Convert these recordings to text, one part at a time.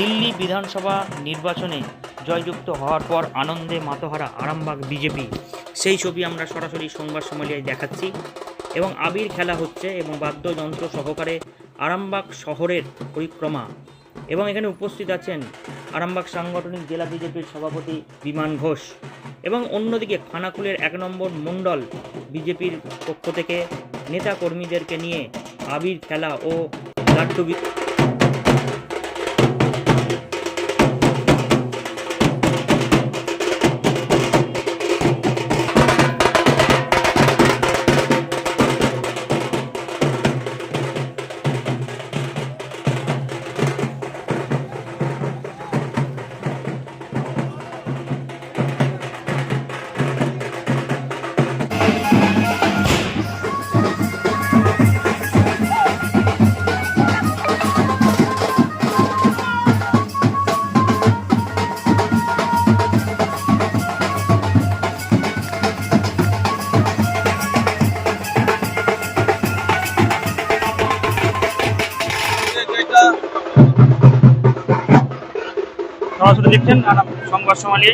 দিল্লি বিধানসভা নির্বাচনে জয়যুক্ত হওয়ার পর আনন্দে মাতোহারা আরামবাগ বিজেপি। সেই ছবি আমরা সরাসরি সংবাদ সম্মেলনে দেখাচ্ছি এবং আবির খেলা হচ্ছে এবং বাদ্যযন্ত্র সহকারে আরামবাগ শহরের পরিক্রমা। এবং এখানে উপস্থিত আছেন আরামবাগ সাংগঠনিক জেলা বিজেপির সভাপতি বিমান ঘোষ এবং অন্যদিকে খানাকুলের এক নম্বর মণ্ডল বিজেপির পক্ষ থেকে নেতা কর্মীদেরকে নিয়ে আবির খেলা ও লাড্ডু সরাসরি দেখছেন আরাম সংবাদ সমালী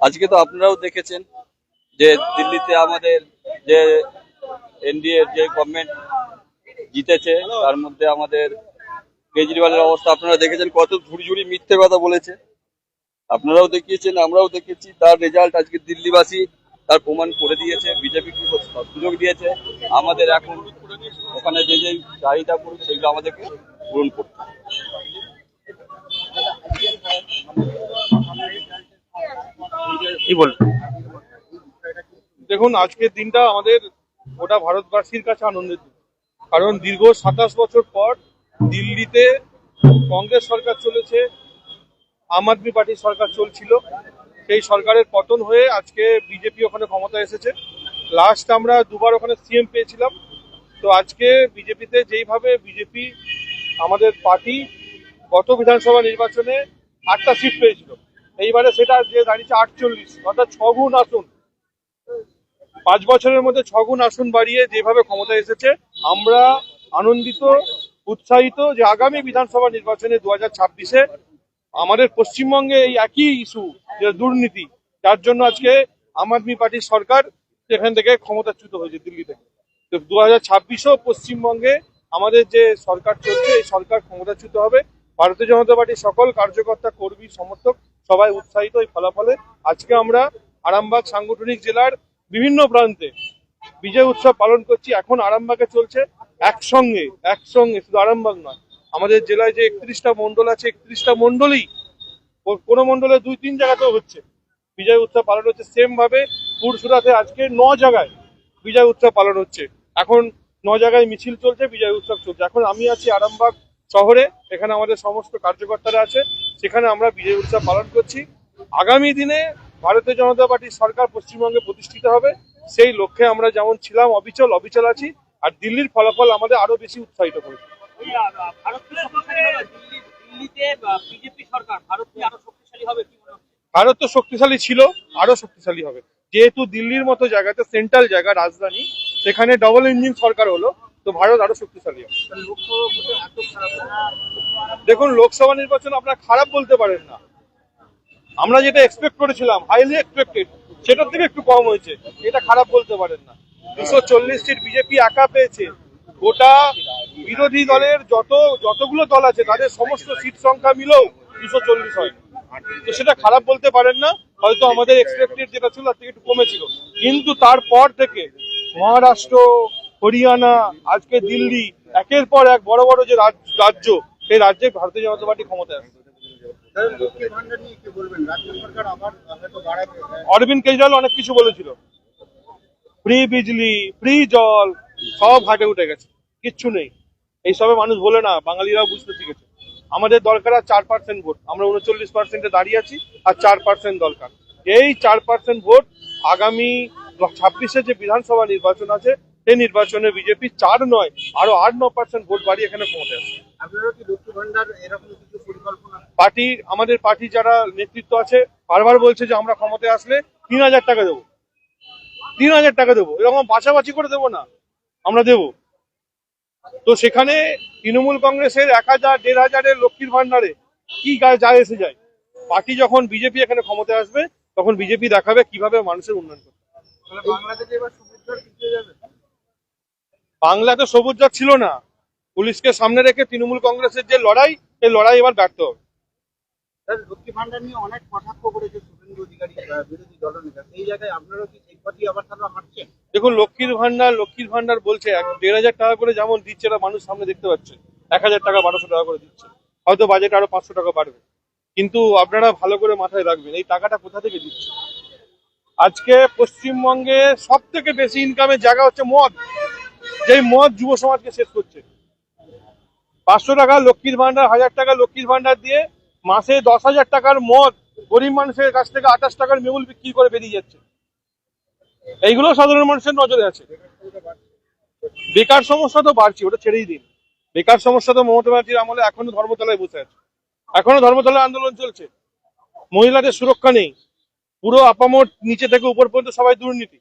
আজকে তো আপনারাও দেখেছেন যে দিল্লিতে আমাদের যে এনডিএ যে গভর্নমেন্ট জিতেছে তার মধ্যে আমাদের কেজরিওয়ালের অবস্থা আপনারা দেখেছেন কত ঝুড়ি ঝুড়ি মিথ্যে কথা বলেছে। আপনারাও দেখিয়েছেন আমরাও দেখেছি তার রেজাল্ট আজকে দিল্লিবাসী তার প্রমাণ করে দিয়েছে বিজেপি সুযোগ দিয়েছে। আমাদের এখন ওখানে যে যে চাহিদা পড়বে সেগুলো আমাদেরকে পূরণ করতে কি দেখুন আজকের দিনটা আমাদের গোটা ভারতবাসীর কাছে আনন্দের দিন। কারণ দীর্ঘ সাতাশ বছর পর দিল্লিতে কংগ্রেস সরকার চলেছে আম আদমি পার্টির সরকার চলছিল। সেই সরকারের পতন হয়ে আজকে বিজেপি ওখানে ক্ষমতা এসেছে। লাস্ট আমরা দুবার ওখানে সিএম পেয়েছিলাম। তো আজকে বিজেপিতে যেইভাবে বিজেপি আমাদের পার্টি গত বিধানসভা নির্বাচনে আটটা সিট পেয়েছিল। এইবারে সেটা যে দাঁড়িয়েছে আটচল্লিশ, অর্থাৎ ছগুণ আসন। পাঁচ বছরের মধ্যে ছগুণ আসন বাড়িয়ে যেভাবে ক্ষমতা এসেছে, আমরা আনন্দিত, উৎসাহিত যে আগামী বিধানসভা নির্বাচনে দু হাজার ছাব্বিশে আমাদের পশ্চিমবঙ্গে এই একই ইস্যু যে দুর্নীতি, যার জন্য আজকে আম আদমি পার্টির সরকার এখান থেকে ক্ষমতাচ্যুত হয়েছে দিল্লি থেকে। তো দু হাজার ছাব্বিশেও পশ্চিমবঙ্গে আমাদের যে সরকার চলছে, এই সরকার ক্ষমতাচ্যুত হবে। ভারতীয় জনতা পার্টির সকল কার্যকর্তা, কর্মী, সমর্থক সবাই উৎসাহিত এই ফলাফলে। আজকে আমরা আরামবাগ সাংগঠনিক জেলার বিভিন্ন প্রান্তে বিজয় উৎসব পালন করছি। এখন আরামবাগে চলছে একসঙ্গে একসঙ্গে, শুধু আরামবাগ নয়, আমাদের জেলায় যে একত্রিশটা মন্ডল আছে, একত্রিশটা মন্ডলই কোনো মন্ডলে দুই, তিন জায়গাতেও হচ্ছে। বিজয় উৎসব পালন হচ্ছে সেম ভাবে পুরসুরাতে আজকে ন জায়গায় বিজয় উৎসব পালন হচ্ছে। এখন ন জায়গায় মিছিল চলছে, বিজয় উৎসব চলছে। এখন আমি আছি আরামবাগ শহরে, এখানে আমাদের সমস্ত কার্যকর্তারা আছে। সেখানে আমরা বিজয় উৎসব পালন করছি। আগামী দিনে ভারতীয় জনতা পার্টির সরকার পশ্চিমবঙ্গে প্রতিষ্ঠিত হবে। সেই লক্ষ্যে আমরা যেমন ছিলাম, অবিচল অবিচল আছি। আর দিল্লির ফলাফল আমাদের আরও বেশি উৎসাহিত দিল্লি দিল্লিতে বিজেপি সরকার ভারত কি আরও শক্তিশালী হবে কি মনে হচ্ছে? ভারত তো শক্তিশালী ছিল আরও শক্তিশালী হবে। যেহেতু দিল্লির মতো জায়গাতে সেন্ট্রাল জায়গা রাজধানী সেখানে ডবল ইঞ্জিন সরকার হলো তো ভারত আরও শক্তিশালী হবে। দেখুন লোকসভা নির্বাচন আপনারা খারাপ বলতে পারেন না। আমরা যেটা এক্সপেক্ট করেছিলাম হাইলি এক্সপেক্টেড সেটার থেকে একটু কম হয়েছে। এটা খারাপ বলতে পারেন না। দুশো চল্লিশ সিট বিজেপি একা পেয়েছে। গোটা বিরোধী দলের যত, যতগুলো দল আছে, তাদের সমস্ত সিট সংখ্যা মিলেও দুশো চল্লিশ হয়। তো সেটা খারাপ বলতে পারেন না, হয়তো আমাদের এক্সপেক্টেড যেটা ছিল তার থেকে একটু কমেছিল। কিন্তু তারপর থেকে মহারাষ্ট্র, হরিয়ানা, আজকে দিল্লি, একের পর এক বড় বড় যে রাজ- রাজ্য, সেই রাজ্যে ভারতীয় জনতা পার্টি ক্ষমতায় আসছে। অরবিন্দ কেজরিওয়াল অনেক কিছু বলেছিল। ফ্রি বিজলি, ফ্রি জল, সব হাটে উঠে গেছে, কিচ্ছু নেই। এইসবে মানুষ বলে না বাঙালিরাও বুঝতে শিখেছে। আমাদের দরকার আর চার পার্সেন্ট ভোট। আমরা উনচল্লিশ পার্সেন্টে দাঁড়িয়ে আছি আর চার পার্সেন্ট দরকার। এই চার পার্সেন্ট ভোট আগামী ছাব্বিশে যে বিধানসভা নির্বাচন আছে সেই নির্বাচনে বিজেপি চার নয় আরও আট ন পার্সেন্ট ভোট বাড়িয়ে এখানে পৌঁছে এরকম পার্টি আমাদের পার্টি যারা নেতৃত্ব আছে বারবার বলছে যে আমরা ক্ষমতায় আসলে তিন হাজার টাকা দেবো। তিন হাজার টাকা দেবো। এরকম বাছাবাছি করে দেবো না। আমরা দেবো। তো সেখানে তৃণমূল কংগ্রেসের এক হাজার দেড় হাজারের লক্ষ্মীর ভান্ডারে কি যায় এসে যায়? পার্টি যখন বিজেপি এখানে ক্ষমতায় আসবে তখন বিজেপি দেখাবে কীভাবে মানুষের উন্নয়ন করবে বাংলাতে সবুজ ছিল না। পুলিশকে সামনে রেখে তৃণমূল কংগ্রেসের যে লড়াই সেই লড়াই এবার ব্যর্থ হবে। লক্ষ্মী ভান্ডার নিয়ে অনেক কটাক্ষ করেছে শুভেন্দু অধিকারী বিরোধী দলনেতা। এই জায়গায় আপনারাও কি সেই পথই আবার তারা হাঁটছেন? দেখুন, লক্ষ্মীর ভান্ডার লক্ষ্মীর ভান্ডার বলছে দেড় হাজার টাকা করে যেমন দিচ্ছে না মানুষ সামনে দেখতে পাচ্ছে। এক হাজার টাকা, বারোশো টাকা করে দিচ্ছে। হয়তো বাজেট আরও পাঁচশো টাকা বাড়বে। কিন্তু আপনারা ভালো করে মাথায় রাখবেন, এই টাকাটা কোথা থেকে দিচ্ছে? আজকে পশ্চিমবঙ্গে সব থেকে বেশি ইনকামের জায়গা হচ্ছে মদ। যেই মদ যুব সমাজকে শেষ করছে। পাঁচশো টাকা লক্ষ্মীর ভান্ডার হাজার টাকা লক্ষ্মীর ভান্ডার দিয়ে মাসে দশ হাজার টাকার মদ গরিব মানুষের কাছ থেকে আঠাশ টাকার মেমুল বিক্রি করে বেরিয়ে যাচ্ছে। এইগুলো সাধারণ মানুষের নজরে আছে। বেকার সমস্যা তো বাড়ছে, ওটা ছেড়েই দিন। বেকার সমস্যা তো মমতা ব্যানার্জির আমলে এখনও ধর্মতলায় বসে আছে। এখনও ধর্মতলায় আন্দোলন চলছে। মহিলাদের সুরক্ষা নেই। পুরো আপামোট নিচে থেকে উপর পর্যন্ত সবাই দুর্নীতি।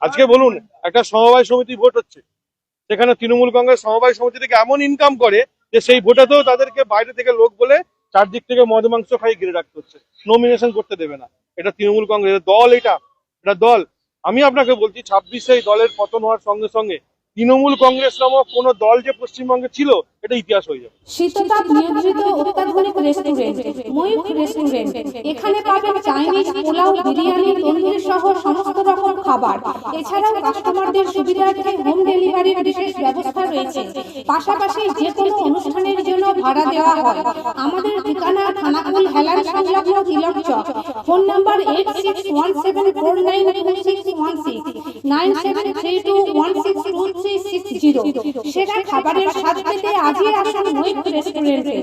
আজকে বলুন, একটা সমবায় সমিতি ভোট হচ্ছে। সেখানে তৃণমূল কংগ্রেস সমবায় সমিতি থেকে এমন ইনকাম করে যে সেই ভোটাতেও তাদেরকে বাইরে থেকে লোক বলে চারদিক থেকে মদ মাংস খাই ঘিরে রাখতে হচ্ছে। নমিনেশন করতে দেবে না। এটা তৃণমূল কংগ্রেসের দল, এটা এটা দল। আমি আপনাকে বলছি, ছাব্বিশে দলের পতন হওয়ার সঙ্গে সঙ্গে তৃণমূল কংগ্রেস নামক কোন দল যে পশ্চিমবঙ্গে ছিল, এটা ইতিহাস হয়ে যাবে। শীততাপ নিয়ন্ত্রিত অত্যাধুনিক রেস্টুরেন্ট রেস্টুরেন্ট এখানে পাবেন চাইনিজ পোলাও, বিরিয়ানি, তন্দুরি সহ সমস্ত রকম খাবার। এছাড়াও কাস্টমারদের সুবিধার্থে হোম ডেলিভারির বিশেষ ব্যবস্থা রয়েছে। পাশাপাশি যে কোনো অনুষ্ঠানের জন্য ভাড়া দেওয়া হয়। আমাদের ঠিকানা থানাকুল হেলান সংলগ্ন Tilak Chak. Phone number eight six one seven four nine one six nine three two one six সেরা খাবারের স্বাদ পেতে আজই আসুন রেস্টুরেন্টে।